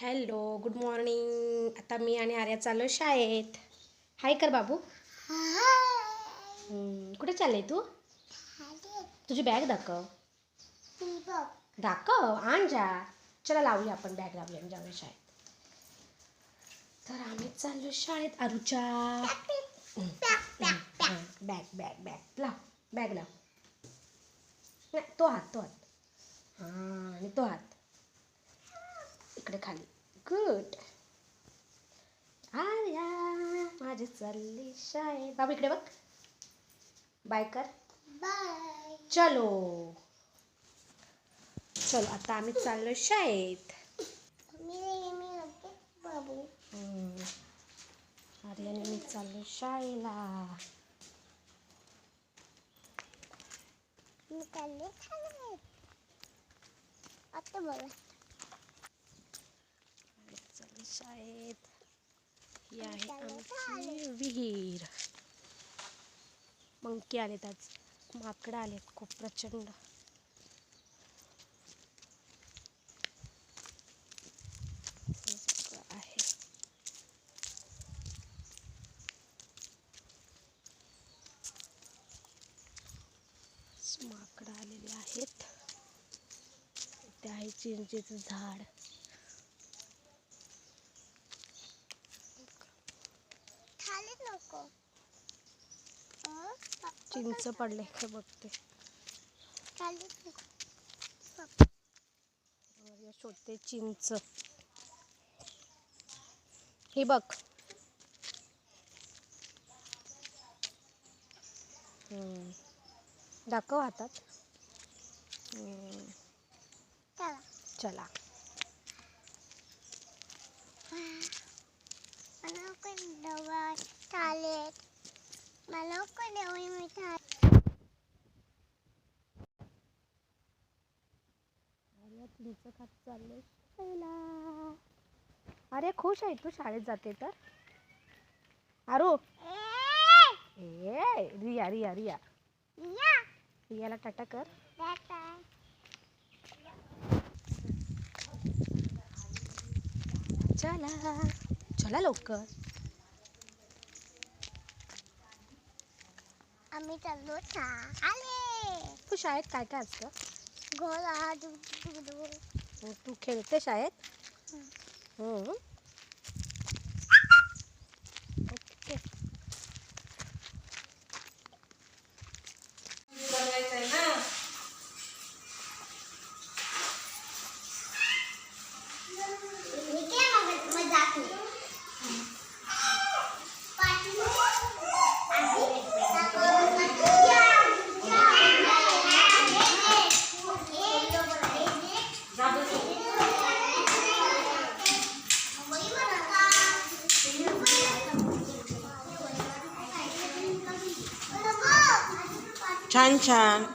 Hello good morning. आता मी आणि आर्या चाललो शाळेत. हाय कर बाबू. हम्म, कुठे चालले तू? तुझी बॅग दाखव. दाखव आण जा. चला लावूया आपण बॅग लावूया आणि जाऊया शाळेत. तर आम्ही चाललो शाळेत आरूच्या बॅग बॅग बॅग लाव बॅग लाव. नाही, तो हात तो हात. हां आणि तो हात. इकडे खाली. गुड आर्या माझी चालली शाळेत. बाबा इकडे बघ. बाय कर. बाय चलो. चलो आता आम्ही चाललो शाळेत. आर्याने मी चाललो शाळेला. मी चालले आता चाललो शाळेत ही आहे आमची विहीर. मंकी आलेत आज. माकडं आलेत खूप प्रचंड. माकडं आलेले आहेत. इथे आहे चिंचेचं झाड. चिंच पडले हे बघते. शोधते चिंच. हे बघ. दाखव हातात. चला. अरे चिंच खात चालले शाळेला अरे खुश आहे तू शाळेत जाते तर. आरू. ए! रिया रिया रिया. रियाला टाटा कर. चला. चला लवकर. आम्ही चाललो आले तू शाळेत काय काय असतं? ঘর ও তুই খেলতে শায়দ হুম। Chan Chan.